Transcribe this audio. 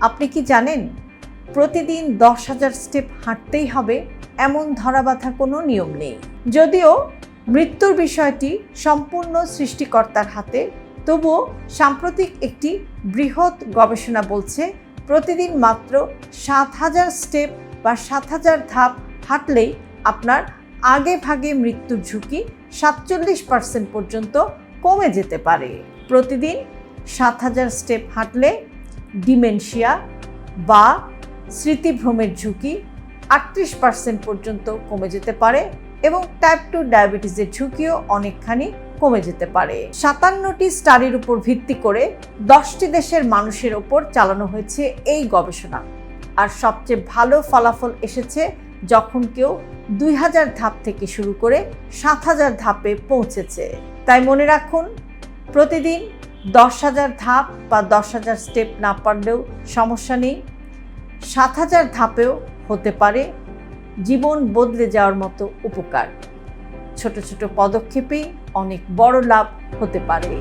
আপনি কি জানেন? প্রতিদিন দশ হাজার স্টেপ হাঁটতেই হবে, এমন ধরাবাঁধা কোনো নিয়ম নেই। যদিও মৃত্যুর বিষয়টি সম্পূর্ণ সৃষ্টিকর্তার হাতে, তবুও সাম্প্রতিক একটি বৃহৎ গবেষণা বলছে প্রতিদিন মাত্র সাত হাজার স্টেপ বা সাত হাজার ধাপ হাঁটলেই আপনার আগে ভাগে মৃত্যুর ঝুঁকি সাতচল্লিশ পার্সেন্ট পর্যন্ত কমে যেতে পারে। প্রতিদিন সাত হাজার স্টেপ হাঁটলে ডিমেনশিয়া বা স্মৃতিভ্রমের ঝুঁকি আটত্রিশ পার্সেন্ট পর্যন্ত কমে যেতে পারে এবং টাইপ টু ডায়াবেটিসের ঝুঁকিও অনেকখানি কমে যেতে পারে। সাতান্নটি স্টাডির উপর ভিত্তি করে দশটি দেশের মানুষের ওপর চালানো হয়েছে এই গবেষণা। আর সবচেয়ে ভালো ফলাফল এসেছে যখন কেউ দুই হাজার ধাপ থেকে শুরু করে সাত হাজার ধাপে পৌঁছেছে। তাই মনে রাখুন, প্রতিদিন দশ হাজার ধাপ বা দশ হাজার স্টেপ না পারলেও সমস্যা নেই। সাত হাজার ধাপেও হতে পারে। জীবন বদলে যাওয়ার মতো উপকার। ছোট ছোট পদক্ষেপেই অনেক বড় লাভ হতে পারে।